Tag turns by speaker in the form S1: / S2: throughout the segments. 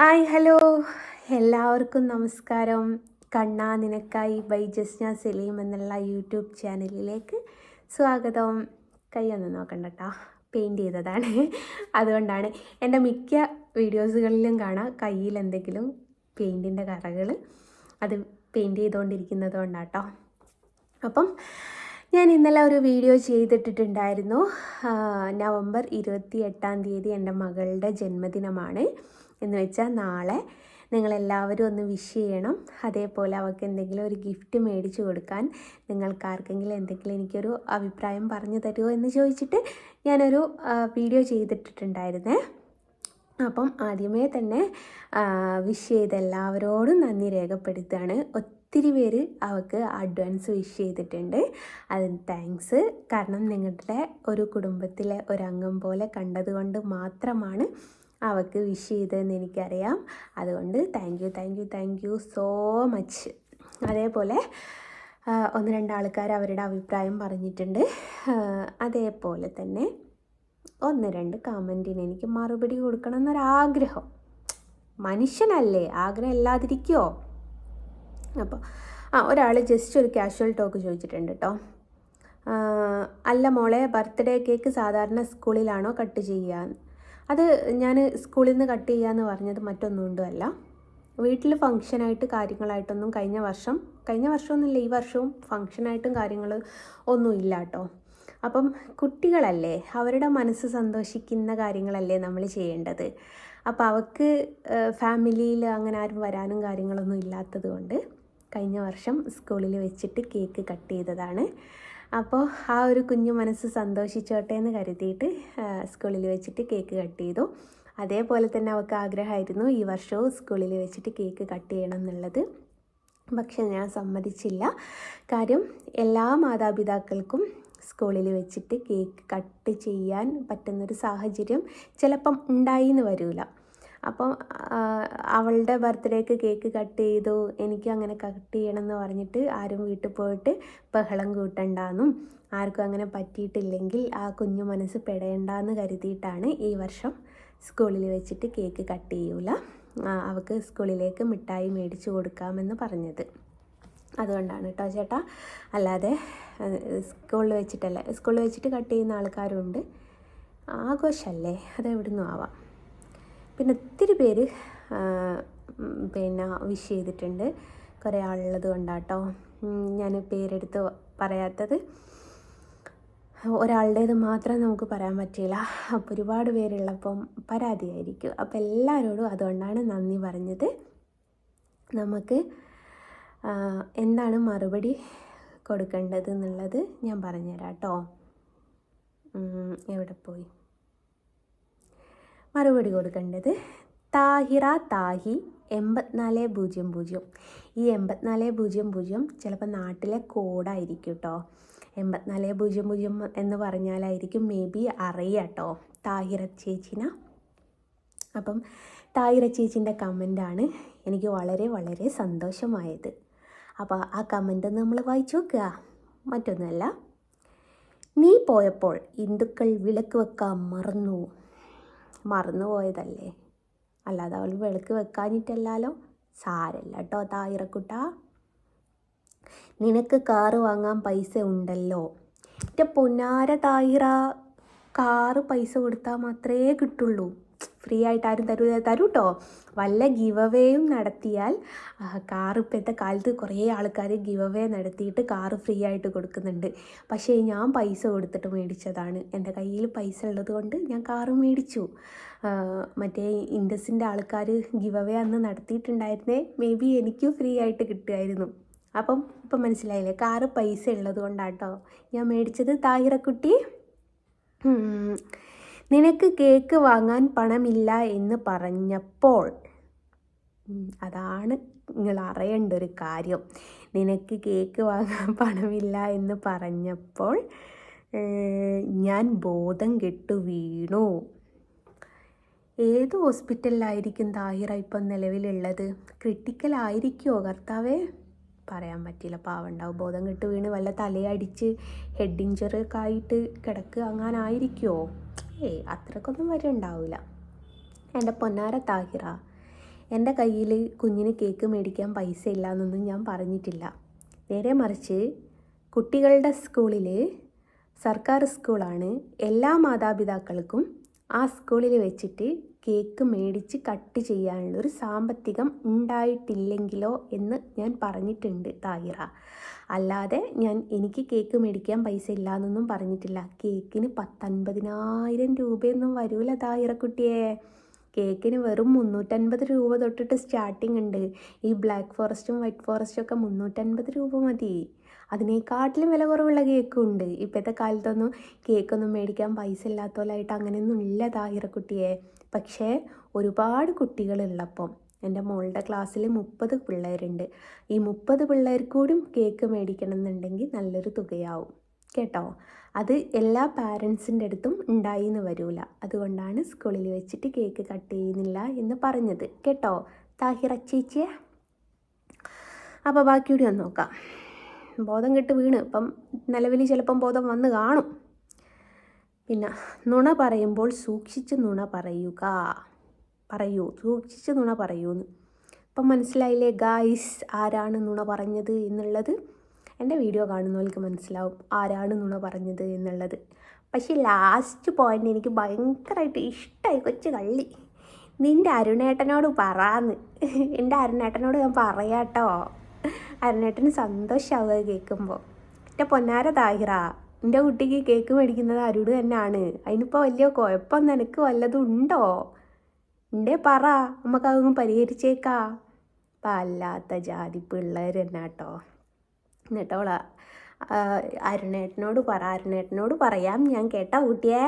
S1: Hi hello. എല്ലാവർക്കും നമസ്കാരം. കണ്ണാ നിനക്കായി ബൈ ജസ്ന സലീം എന്നുള്ള യൂട്യൂബ് ചാനലിലേക്ക് സ്വാഗതം. കൈയൊന്നും നോക്കണ്ട കേട്ടോ പെയിന്റ് ചെയ്തതാണ്. അതുകൊണ്ടാണ് എന്റെ മിക്ക വീഡിയോസുകളിലും കാണാം കയ്യിൽ എന്തെങ്കിലും പെയിന്റിന്റെ കറകൾ അത് പെയിന്റ് ചെയ്തുകൊണ്ടിരിക്കുന്നത് കൊണ്ടാട്ടോ അപ്പം ഞാൻ ഇന്നലെ ഒരു വീഡിയോ ചെയ്തിട്ടിട്ടുണ്ടായിരുന്നു. നവംബർ ഇരുപത്തി എട്ടാം തീയതി എന്റെ മകളുടെ ജന്മദിനമാണ്. എന്ന് വെച്ചാൽ നാളെ നിങ്ങളെല്ലാവരും ഒന്ന് വിഷ് ചെയ്യണം. അതേപോലെ അവൾക്ക് എന്തെങ്കിലും ഒരു ഗിഫ്റ്റ് മേടിച്ചു കൊടുക്കാൻ നിങ്ങൾക്ക് ആർക്കെങ്കിലും എന്തെങ്കിലും എനിക്കൊരു അഭിപ്രായം പറഞ്ഞു തരുമോ എന്ന് ചോദിച്ചിട്ട് ഞാനൊരു വീഡിയോ ചെയ്തിട്ടിട്ടുണ്ടായിരുന്നേ. അപ്പം ആദ്യമേ തന്നെ വിഷ് ചെയ്ത എല്ലാവരോടും നന്ദി രേഖപ്പെടുത്തുകയാണ്. ഒത്തിരി പേര് അവൾക്ക് അഡ്വാൻസ് വിഷ് ചെയ്തിട്ടുണ്ട്. അതിന് താങ്ക്സ് കാരണം നിങ്ങളുടെ ഒരു കുടുംബത്തിലെ ഒരംഗം പോലെ കണ്ടതുകൊണ്ട് മാത്രമാണ് അവൾക്ക് വിഷ് ചെയ്തതെന്ന് എനിക്കറിയാം. അതുകൊണ്ട് thank you thank you thank you so much അതേപോലെ ഒന്ന് രണ്ട് ആൾക്കാർ അവരുടെ അഭിപ്രായം പറഞ്ഞിട്ടുണ്ട്. അതേപോലെ തന്നെ ഒന്ന് രണ്ട് കമന്റിന് എനിക്ക് മറുപടി കൊടുക്കണം എന്നൊരാഗ്രഹം മനുഷ്യനല്ലേ ആഗ്രഹം ഇല്ലാതിരിക്കുമോ അപ്പോൾ ആ ഒരാൾ ജസ്റ്റ് ഒരു കാഷ്വൽ ടോക്ക് ചോദിച്ചിട്ടുണ്ട് കേട്ടോ അല്ല മോളെ ബർത്ത്ഡേ കേക്ക് സാധാരണ സ്കൂളിലാണോ കട്ട് ചെയ്യുക അത് ഞാൻ സ്കൂളിൽ നിന്ന് കട്ട് ചെയ്യാന്ന് പറഞ്ഞത് മറ്റൊന്നും കൊണ്ടുമല്ല വീട്ടിൽ ഫങ്ഷനായിട്ട് കാര്യങ്ങളായിട്ടൊന്നും കഴിഞ്ഞ വർഷം കഴിഞ്ഞ വർഷമൊന്നുമില്ല ഈ വർഷവും ഫങ്ഷനായിട്ടും കാര്യങ്ങൾ ഒന്നും ഇല്ല കേട്ടോ അപ്പം കുട്ടികളല്ലേ അവരുടെ മനസ്സ് സന്തോഷിക്കുന്ന കാര്യങ്ങളല്ലേ നമ്മൾ ചെയ്യേണ്ടത്. അപ്പോൾ അവർക്ക് ഫാമിലിയിൽ അങ്ങനെ ആരും വരാനും കാര്യങ്ങളൊന്നും ഇല്ലാത്തത് കൊണ്ട് കഴിഞ്ഞ വർഷം സ്കൂളിൽ വെച്ചിട്ട് കേക്ക് കട്ട് ചെയ്തതാണ്. അപ്പോൾ ആ ഒരു കുഞ്ഞു മനസ്സ് സന്തോഷിച്ചോട്ടെ എന്ന് കരുതിയിട്ട് സ്കൂളിൽ വെച്ചിട്ട് കേക്ക് കട്ട് ചെയ്തു. അതേപോലെ തന്നെ അവൾക്ക് ആഗ്രഹമായിരുന്നു ഈ വർഷവും സ്കൂളിൽ വെച്ചിട്ട് കേക്ക് കട്ട് ചെയ്യണം എന്നുള്ളത്. പക്ഷെ ഞാൻ സമ്മതിച്ചില്ല. കാര്യം എല്ലാ മാതാപിതാക്കൾക്കും സ്കൂളിൽ വെച്ചിട്ട് കേക്ക് കട്ട് ചെയ്യാൻ പറ്റുന്നൊരു സാഹചര്യം ചിലപ്പം ഉണ്ടായി എന്ന് വരില്ല അപ്പം അവളുടെ ബർത്ത്ഡേക്ക് കേക്ക് കട്ട് ചെയ്തു എനിക്ക് അങ്ങനെ കട്ട് ചെയ്യണം എന്ന് പറഞ്ഞിട്ട് ആരും വീട്ടിൽ പോയിട്ട് ബഹളം കൂട്ടണ്ടെന്നും ആർക്കും അങ്ങനെ പറ്റിയിട്ടില്ലെങ്കിൽ ആ കുഞ്ഞു മനസ്സ് പെടയണ്ടെന്ന് കരുതിയിട്ടാണ് ഈ വർഷം സ്കൂളിൽ വെച്ചിട്ട് കേക്ക് കട്ട് ചെയ്യൂല. അവൾക്ക് സ്കൂളിലേക്ക് മിഠായി മേടിച്ചു കൊടുക്കാമെന്ന് പറഞ്ഞത്. അതുകൊണ്ടാണ് കേട്ടോ ചേട്ടാ. അല്ലാതെ സ്കൂളിൽ വെച്ചിട്ടല്ല. സ്കൂളിൽ വെച്ചിട്ട് കട്ട് ചെയ്യുന്ന ആൾക്കാരുണ്ട്. ആഘോഷമല്ലേ അതെവിടുന്നു ആവാം. പിന്നെ ഒത്തിരി പേര് പിന്നെ വിഷ് ചെയ്തിട്ടുണ്ട്. കുറേ ആളുള്ളത് കൊണ്ടാട്ടോ. ഞാൻ പേരെടുത്ത് പറയാത്തത് ഒരാളുടേത് മാത്രം നമുക്ക് പറയാൻ പറ്റില്ല അപ്പോൾ ഒരുപാട് പേരുള്ളപ്പം പരാതിയായിരിക്കും. അപ്പോൾ എല്ലാവരോടും അതുകൊണ്ടാണ് നന്ദി പറഞ്ഞത്. നമുക്ക് എന്താണ് മറുപടി കൊടുക്കേണ്ടത് എന്നുള്ളത് ഞാൻ പറഞ്ഞുതരാം കേട്ടോ എവിടെ പോയി? മറുപടി കൊടുക്കേണ്ടത് താഹിറ താഹി എൺപത്തിനാല് പൂജ്യം പൂജ്യം. ഈ എൺപത്തിനാല് പൂജ്യം പൂജ്യം ചിലപ്പോൾ നാട്ടിലെ കോഡായിരിക്കും കേട്ടോ എൺപത്തിനാല് പൂജ്യം പൂജ്യം എന്ന് പറഞ്ഞാലായിരിക്കും മേ ബി അറിയാം കേട്ടോ താഹിറ ചേച്ചിന. അപ്പം താഹിറ ചേച്ചിന്റെ കമന്റാണ് എനിക്ക് വളരെ വളരെ സന്തോഷമായത്. അപ്പോൾ ആ കമന്റ് നമ്മൾ വായിച്ചു നോക്കുക. മറ്റൊന്നല്ല നീ പോയപ്പോൾ ഹിന്ദുക്കൾ വിളക്ക് വെക്കാൻ മറന്നു. മറന്നുപോയതല്ലേ? അല്ലാതെ അവൾ വിളക്ക് വെക്കാനിട്ടല്ലാലോ സാരല്ല കേട്ടോ തായിറക്കുട്ട നിനക്ക് കാറ് വാങ്ങാൻ പൈസ ഉണ്ടല്ലോ. എന്റെ പൊന്നാര തായിറ. കാറ് പൈസ കൊടുത്താൽ മാത്രമേ കിട്ടുള്ളൂ. ഫ്രീ ആയിട്ട് ആരും തരൂ തരൂ കേട്ടോ വല്ല ഗിവ് അവേയും നടത്തിയാൽ കാർ ഇപ്പോഴത്തെ കാലത്ത് കുറേ ആൾക്കാർ ഗിവ് അവേ നടത്തിയിട്ട് കാറ് ഫ്രീ ആയിട്ട് കൊടുക്കുന്നുണ്ട്. പക്ഷേ ഞാൻ പൈസ കൊടുത്തിട്ട് മേടിച്ചതാണ്. എന്റെ കയ്യിൽ പൈസ ഉള്ളത് കൊണ്ട് ഞാൻ കാറ് മേടിച്ചു. മറ്റേ ഇൻഡസിന്റെ ആൾക്കാർ ഗിവ് അവേ അന്ന് നടത്തിയിട്ടുണ്ടായിരുന്നേ മേ ബി എനിക്കും ഫ്രീ ആയിട്ട് കിട്ടുമായിരുന്നു. അപ്പം ഇപ്പം മനസ്സിലായില്ലേ? കാറ് പൈസ ഉള്ളത് കൊണ്ടാട്ടോ ഞാൻ മേടിച്ചത്. താഹിറക്കുട്ടി. നിനക്ക് കേക്ക് വാങ്ങാൻ പണമില്ല എന്ന് പറഞ്ഞപ്പോൾ അതാണ് നിങ്ങൾ അറിയേണ്ട ഒരു കാര്യം. നിനക്ക് കേക്ക് വാങ്ങാൻ പണമില്ല എന്ന് പറഞ്ഞപ്പോൾ ഞാൻ ബോധം കെട്ടു വീണു. ഏത് ഹോസ്പിറ്റലിലായിരിക്കും താഹിറ ഇപ്പം നിലവിലുള്ളത്? ക്രിട്ടിക്കൽ ആയിരിക്കുമോ കർത്താവേ? പറയാൻ പറ്റില്ല പാവണ്ടാവും ബോധം കെട്ട് വീണ് വല്ല തലയടിച്ച് ഹെഡ് ഇഞ്ചറി ഒക്കെ ആയിട്ട് കിടക്കുക അങ്ങാനായിരിക്കുമോ ഏയ് അത്രക്കൊന്നും വരെ ഉണ്ടാവില്ല എന്റെ പൊന്നാര താഹിറ എന്റെ കയ്യിൽ കുഞ്ഞിന് കേക്ക് മേടിക്കാൻ പൈസ ഇല്ല എന്നൊന്നും ഞാൻ പറഞ്ഞിട്ടില്ല. നേരെ മറിച്ച് കുട്ടികളുടെ സ്കൂളിൽ സർക്കാർ സ്കൂളാണ് എല്ലാ മാതാപിതാക്കൾക്കും ആ സ്കൂളിൽ വെച്ചിട്ട് കേക്ക് മേടിച്ച് കട്ട് ചെയ്യാനുള്ളൊരു സാമ്പത്തികം ഉണ്ടായിട്ടില്ലെങ്കിലോ എന്ന് ഞാൻ പറഞ്ഞിട്ടുണ്ട് താഹിറ. അല്ലാതെ ഞാൻ എനിക്ക് കേക്ക് മേടിക്കാൻ പൈസ ഇല്ല എന്നൊന്നും പറഞ്ഞിട്ടില്ല. കേക്കിന് പത്തൊൻപതിനായിരം രൂപയൊന്നും വരൂല താഹിറ കുട്ടിയെ കേക്കിന് വെറും മുന്നൂറ്റൻപത് രൂപ തൊട്ടിട്ട് സ്റ്റാർട്ടിംഗ് ഉണ്ട്. ഈ ബ്ലാക്ക് ഫോറസ്റ്റും വൈറ്റ് ഫോറസ്റ്റും ഒക്കെ മുന്നൂറ്റൻപത് രൂപ മതി. അതിനേക്കാട്ടിലും വില കുറവുള്ള കേക്കും ഉണ്ട്. ഇപ്പോഴത്തെ കാലത്തൊന്നും കേക്കൊന്നും മേടിക്കാൻ പൈസ ഇല്ലാത്തവരായിട്ട് അങ്ങനെയൊന്നും ഇല്ല താഹിറക്കുട്ടിയെ. പക്ഷേ ഒരുപാട് കുട്ടികളുള്ളപ്പം എന്റെ മോളുടെ ക്ലാസ്സിൽ മുപ്പത് പിള്ളേരുണ്ട്. ഈ മുപ്പത് പിള്ളേർക്കൂടും കേക്ക് മേടിക്കണം എന്നുണ്ടെങ്കിൽ നല്ലൊരു തുകയാവും. കേട്ടോ? അത് എല്ലാ പാരൻസിന്റെ അടുത്തും ഉണ്ടായി എന്ന് വരൂല. അതുകൊണ്ടാണ് സ്കൂളിൽ വെച്ചിട്ട് കേക്ക് കട്ട് ചെയ്യുന്നില്ല എന്ന് പറഞ്ഞത്. കേട്ടോ? താഹിറ ചേച്ചിയെ അപ്പോൾ ബാക്കിയൂടി ഒന്ന് നോക്കാം. ബോധം കെട്ട് വീണ്. ഇപ്പം നിലവിൽ ചിലപ്പം ബോധം വന്ന് കാണും. പിന്നെ നുണ പറയുമ്പോൾ സൂക്ഷിച്ച് നുണ പറയുക. പറയൂ സൂക്ഷിച്ച് നുണ പറയൂന്ന്. അപ്പം മനസ്സിലായില്ലേ ഗായ്സ് ആരാണ് നുണ പറഞ്ഞത് എന്നുള്ളത്? എന്റെ വീഡിയോ കാണുന്നവർക്ക് മനസ്സിലാവും ആരാണ് നുണ പറഞ്ഞത് എന്നുള്ളത്. പക്ഷേ ലാസ്റ്റ് പോയിന്റ് എനിക്ക് ഭയങ്കരമായിട്ട് ഇഷ്ടമായി കൊച്ചു കള്ളി നിന്റെ അരുണേട്ടനോട് പറയാന്ന് എന്റെ അരുണേട്ടനോട് ഞാൻ പറയാട്ടോ. അരുണേട്ടന് സന്തോഷമാവുക കേൾക്കുമ്പോൾ. എന്റെ പൊന്നാര താഹിറ എന്റെ കുട്ടിക്ക് കേക്ക് മേടിക്കുന്നത് അരുട് തന്നെയാണ്. അതിനിപ്പോൾ വലിയ കുഴപ്പം നിനക്ക് വല്ലതും ഉണ്ടോ? ഉണ്ടേ പറ. നമുക്കതൊന്നും പരിഹരിച്ചേക്കാ. അല്ലാത്ത ജാതി പിള്ളേർ തന്നെ കേട്ടോ. എന്നിട്ടോള അരുണേട്ടനോട് പറ. അരുണേട്ടനോട് പറയാം. ഞാൻ കേട്ടോ കുട്ടിയെ.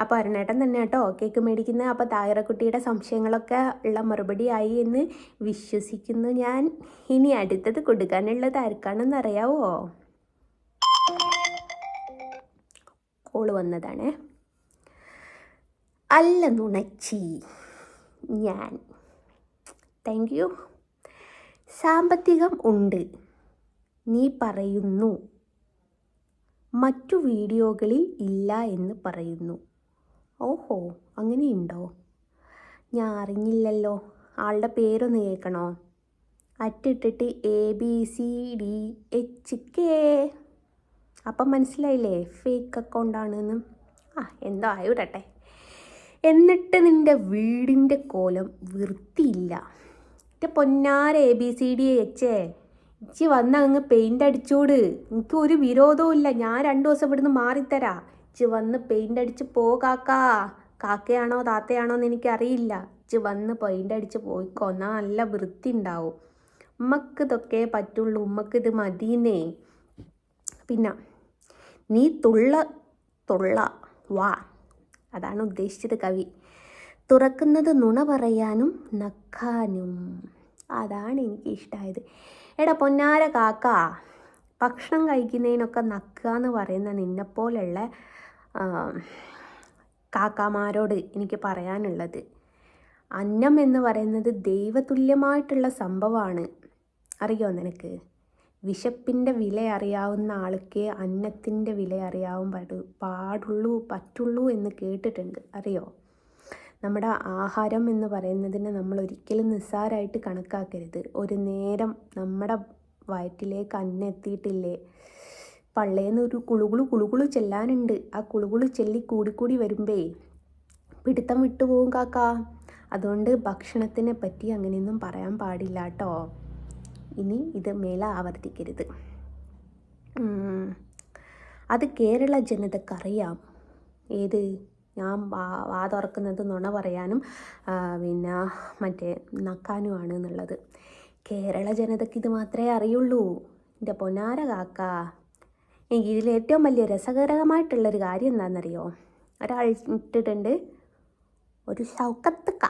S1: അപ്പോൾ അരുണേട്ടൻ തന്നെ കേട്ടോ കേക്ക് മേടിക്കുന്നത് അപ്പോൾ തായറക്കുട്ടിയുടെ സംശയങ്ങളൊക്കെ ഉള്ള മറുപടിയായി എന്ന് വിശ്വസിക്കുന്നു ഞാൻ. ഇനി അടുത്തത് കൊടുക്കാനുള്ളത് ആർക്കാണെന്ന് അറിയാവോ കോൾ വന്നതാണ്. അല്ല നുണച്ചി ഞാൻ. താങ്ക് യു സാമ്പത്തികം ഉണ്ട്. നീ പറയുന്നു. മറ്റു വീഡിയോകളിൽ ഇല്ല എന്ന് പറയുന്നു. ഓഹോ അങ്ങനെയുണ്ടോ? ഞാൻ അറിഞ്ഞില്ലല്ലോ. ആളുടെ പേരൊന്ന് കേൾക്കണോ? അറ്റിട്ടിട്ട് A B C D H K അപ്പം മനസ്സിലായില്ലേ? ഫേക്ക് അക്കൗണ്ടാണെന്ന് ആ എന്തോ ആയിവിടട്ടെ. എന്നിട്ട് നിന്റെ വീടിന്റെ കോലം വൃത്തിയില്ല. എന്റെ പൊന്നാര എ ബി സി ഡി എച്ചേ ഇച്ചി വന്ന് അങ്ങ് പെയിന്റ് അടിച്ചോട്. എനിക്ക് ഒരു വിരോധവും ഇല്ല. ഞാൻ രണ്ട് ദിവസം ഇവിടുന്ന് മാറിത്തരാ. ഇച്ചി വന്ന് പെയിന്റ് അടിച്ച് പോ കാക്കാ. കാക്കയാണോ താത്തയാണോ എന്ന് എനിക്കറിയില്ല. ഇച്ചി വന്ന് പെയിന്റ് അടിച്ച് പോയിക്കോ. എന്നാൽ നല്ല വൃത്തി ഉണ്ടാവും ഉമ്മക്ക് ഇതൊക്കെ പറ്റുള്ളൂ. ഉമ്മക്ക് ഇത് മതിയെന്നേ. പിന്നെ നീ തുള്ള തുള്ള വാ. അതാണ് ഉദ്ദേശിച്ചത് കവി. തുറക്കുന്നത് നുണ പറയാനും നക്കാനും അതാണ് എനിക്ക് ഇഷ്ടമായത് എടാ പൊന്നാര കാക്ക ഭക്ഷണം കഴിക്കുന്നതിനൊക്കെ നക്കുക എന്ന് പറയുന്ന നിന്നെപ്പോലുള്ള കാക്കാമാരോട് എനിക്ക് പറയാനുള്ളത്. അന്നം എന്ന് പറയുന്നത് ദൈവതുല്യമായിട്ടുള്ള സംഭവമാണ് അറിയോ നിനക്ക്? വിശപ്പിന്റെ വില അറിയാവുന്ന ആൾക്ക് അന്നത്തിന്റെ വില അറിയാവും പാട് പാടുള്ളൂ പറ്റുള്ളൂ എന്ന് കേട്ടിട്ടുണ്ട്. അറിയോ? നമ്മുടെ ആഹാരം എന്ന് പറയുന്നതിനെ നമ്മൾ ഒരിക്കലും നിസ്സാരമായിട്ട് കണക്കാക്കരുത്. ഒരു നേരം നമ്മുടെ വയറ്റിലേക്ക് അന്നെത്തിയിട്ടില്ലേ പള്ളേന്ന് ഒരു കുളുകുളു കുളുകുളു ചെല്ലാനുണ്ട്. ആ കുളുകുളു ചെല്ലി കൂടിക്കൂടി വരുമ്പേ പിടുത്തം വിട്ടുപോകും കാക്ക. അതുകൊണ്ട് ഭക്ഷണത്തിനെ പറ്റി അങ്ങനെയൊന്നും പറയാൻ പാടില്ല കേട്ടോ. ഇനി ഇത് മേലെ ആവർത്തിക്കരുത്. അത് കേരള ജനതക്കറിയാം. ഏത്? ഞാൻ വാ തുറക്കുന്നത് നുണ പറയാനും പിന്നെ മറ്റേ നക്കാനുമാണ് എന്നുള്ളത്. കേരള ജനതയ്ക്ക് ഇത് മാത്രമേ അറിയുള്ളൂ. എന്റെ പൊന്നാര കാക്ക. എനിക്ക് ഇതിൽ ഏറ്റവും വലിയ രസകരമായിട്ടുള്ളൊരു കാര്യം എന്താണെന്നറിയോ? ഒരാൾ ഇട്ടിട്ടുണ്ട്. ഒരു ഷൗക്കത്തക്ക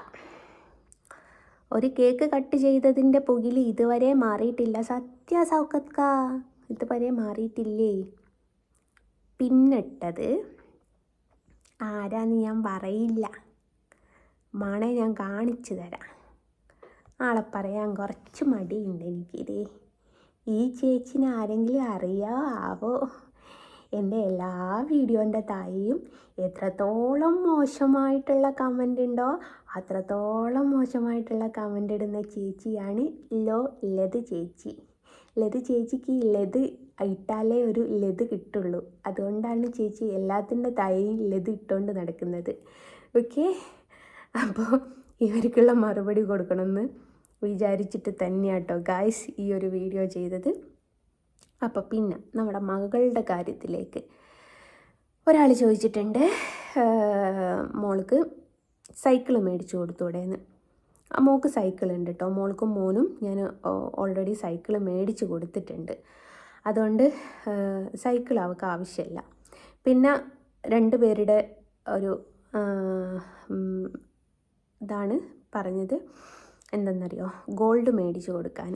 S1: ഒരു കേക്ക് കട്ട് ചെയ്തതിന്റെ പുകിൽ ഇതുവരെ മാറിയിട്ടില്ല. സത്യ ഇതുവരെ മാറിയിട്ടില്ലേ? പിന്നിട്ടത് ആരാന്ന് ഞാൻ പറയില്ല. മണെ ഞാൻ കാണിച്ചു തരാം. ആളെ പറയാൻ കുറച്ച് മടിയുണ്ട് എനിക്കിതേ. ഈ ചേച്ചിനെ ആരെങ്കിലും അറിയാവോ? എന്റെ എല്ലാ വീഡിയോന്റെ താഴെയും എത്രത്തോളം മോശമായിട്ടുള്ള കമന്റ് ഉണ്ടോ അത്രത്തോളം മോശമായിട്ടുള്ള കമന്റ് ഇടുന്ന ചേച്ചിയാണ് ലോ ലത് ചേച്ചി. ലത് ചേച്ചിക്ക് ലത് ഇട്ടാലേ ഒരു ലത് കിട്ടുള്ളൂ. അതുകൊണ്ടാണ് ചേച്ചി എല്ലാത്തിന്റെ താഴെയും ലത് ഇട്ടുകൊണ്ട് നടക്കുന്നത്. ഓക്കെ? അപ്പോൾ ഇവർക്കുള്ള മറുപടി കൊടുക്കണമെന്ന് വിചാരിച്ചിട്ട് തന്നെയാട്ടോ ഗായ്സ് ഈ ഒരു വീഡിയോ ചെയ്തത്. അപ്പോൾ പിന്നെ നമ്മുടെ മകളുടെ കാര്യത്തിലേക്ക്. ഒരാൾ ചോദിച്ചിട്ടുണ്ട് മോൾക്ക് സൈക്കിൾ മേടിച്ചു കൊടുത്തൂടെയെന്ന് ആ മോൾക്ക് സൈക്കിൾ ഉണ്ട് കേട്ടോ മോൾക്കും മോനും ഞാൻ ഓൾറെഡി സൈക്കിൾ മേടിച്ച് കൊടുത്തിട്ടുണ്ട്. അതുകൊണ്ട് സൈക്കിൾ അവൾക്ക് ആവശ്യമില്ല. പിന്നെ രണ്ട് പേരുടെ ഒരു ഇതാണ് പറഞ്ഞത്. എന്തെന്നറിയോ? ഗോൾഡ് മേടിച്ച് കൊടുക്കാൻ.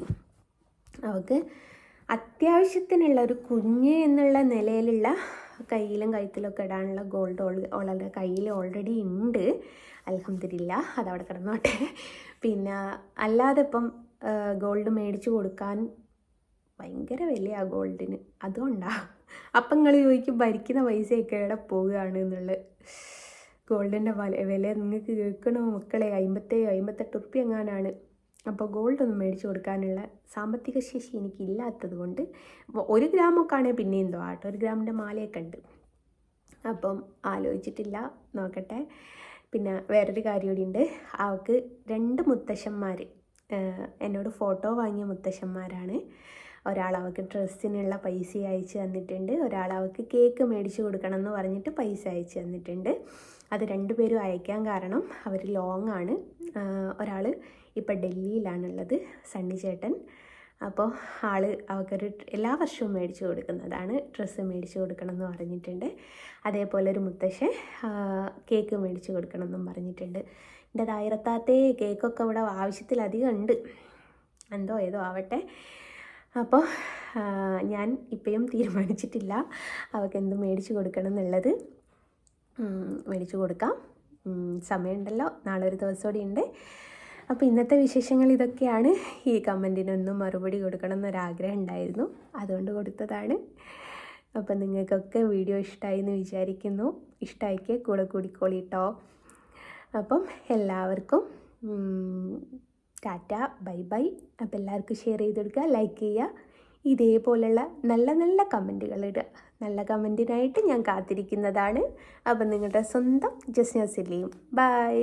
S1: അവൾക്ക് അത്യാവശ്യത്തിനുള്ള ഒരു കുഞ്ഞ് എന്നുള്ള നിലയിലുള്ള കയ്യിലും കഴുത്തിലൊക്കെ ഇടാനുള്ള ഗോൾഡ് ഓളുടെ കയ്യിൽ ഓൾറെഡി ഉണ്ട്. അലഹമില്ല അതവിടെ കിടന്നോട്ടെ. പിന്നെ അല്ലാതെ ഇപ്പം ഗോൾഡ് മേടിച്ചു കൊടുക്കാൻ ഭയങ്കര വിലയാണ് ഗോൾഡിന് അതുകൊണ്ടാണ് അപ്പം നിങ്ങൾ ചോദിക്കും ഭരിക്കുന്ന പൈസയൊക്കെ എവിടെ പോവുകയാണ് എന്നുള്ളത് ഗോൾഡിന്റെ വില നിങ്ങൾക്ക് കേൾക്കണോ മക്കളെ? അമ്പത്തേഴ് അമ്പത്തെട്ട് ഉറുപ്പ്യ എങ്ങാനാണ്? അപ്പോൾ ഗോൾഡ് ഒന്നും മേടിച്ചു കൊടുക്കാനുള്ള സാമ്പത്തിക ശേഷി എനിക്കില്ലാത്തത് കൊണ്ട് ഒരു ഗ്രാമൊക്കെ ആണെങ്കിൽ പിന്നെ എന്തോ ആട്ടോ ഒരു ഗ്രാമിന്റെ മാലയൊക്കെ ഉണ്ട്. അപ്പം ആലോചിച്ചിട്ടില്ല നോക്കട്ടെ. പിന്നെ വേറൊരു കാര്യം കൂടി ഉണ്ട്. അവൾക്ക് രണ്ട് മുത്തശ്ശന്മാർ എന്നോട് ഫോട്ടോ വാങ്ങിയ മുത്തശ്ശന്മാരാണ്. ഒരാൾ അവൾക്ക് ഡ്രസ്സിനുള്ള പൈസ അയച്ചു തന്നിട്ടുണ്ട്. ഒരാൾ അവൾക്ക് കേക്ക് മേടിച്ചു കൊടുക്കണം എന്ന് പറഞ്ഞിട്ട് പൈസ അയച്ചു തന്നിട്ടുണ്ട്. അത് രണ്ടുപേരും അയക്കാൻ കാരണം അവർ ലോങ് ആണ്. ഒരാൾ ഇപ്പോൾ ഡൽഹിയിലാണുള്ളത് സണ്ണി ചേട്ടൻ. അപ്പോൾ ആൾ അവർക്കൊരു എല്ലാ വർഷവും മേടിച്ചു കൊടുക്കുന്നതാണ്. ഡ്രസ്സ് മേടിച്ചു കൊടുക്കണം എന്ന് പറഞ്ഞിട്ടുണ്ട്. അതേപോലെ ഒരു മുത്തശ്ശൻ കേക്ക് മേടിച്ചു കൊടുക്കണം എന്നും പറഞ്ഞിട്ടുണ്ട്. എന്റെ തായിരത്താത്തെ കേക്കൊക്കെ ഇവിടെ ആവശ്യത്തിലധികം ഉണ്ട്. എന്തോ ഏതോ ആവട്ടെ. അപ്പോൾ ഞാൻ ഇപ്പോഴും തീരുമാനിച്ചിട്ടില്ല അവൾക്ക് എന്ത് മേടിച്ചു കൊടുക്കണം എന്നുള്ളത്. മേടിച്ചു കൊടുക്കാം. സമയമുണ്ടല്ലോ. നാളെ ഒരു ദിവസം കൂടി ഉണ്ട്. അപ്പോൾ ഇന്നത്തെ വിശേഷങ്ങൾ ഇതൊക്കെയാണ്. ഈ കമന്റിനൊന്നും മറുപടി കൊടുക്കണം എന്നൊരാഗ്രഹം ഉണ്ടായിരുന്നു. അതുകൊണ്ട് കൊടുത്തതാണ്. അപ്പം നിങ്ങൾക്കൊക്കെ വീഡിയോ ഇഷ്ടമായി എന്ന് വിചാരിക്കുന്നു. ഇഷ്ടമായിക്ക് കൂടെ കൂടിക്കോളിട്ടോ. അപ്പം എല്ലാവർക്കും ടാറ്റ ബൈ ബൈ. അപ്പം എല്ലാവർക്കും ഷെയർ ചെയ്ത് കൊടുക്കുക ലൈക്ക് ചെയ്യുക. ഇതേപോലെയുള്ള നല്ല നല്ല കമന്റുകൾ ഇടുക. നല്ല കമന്റിനായിട്ട് ഞാൻ കാത്തിരിക്കുന്നതാണ്. അപ്പം നിങ്ങളുടെ സ്വന്തം ജസ്ന സലീം ബൈ.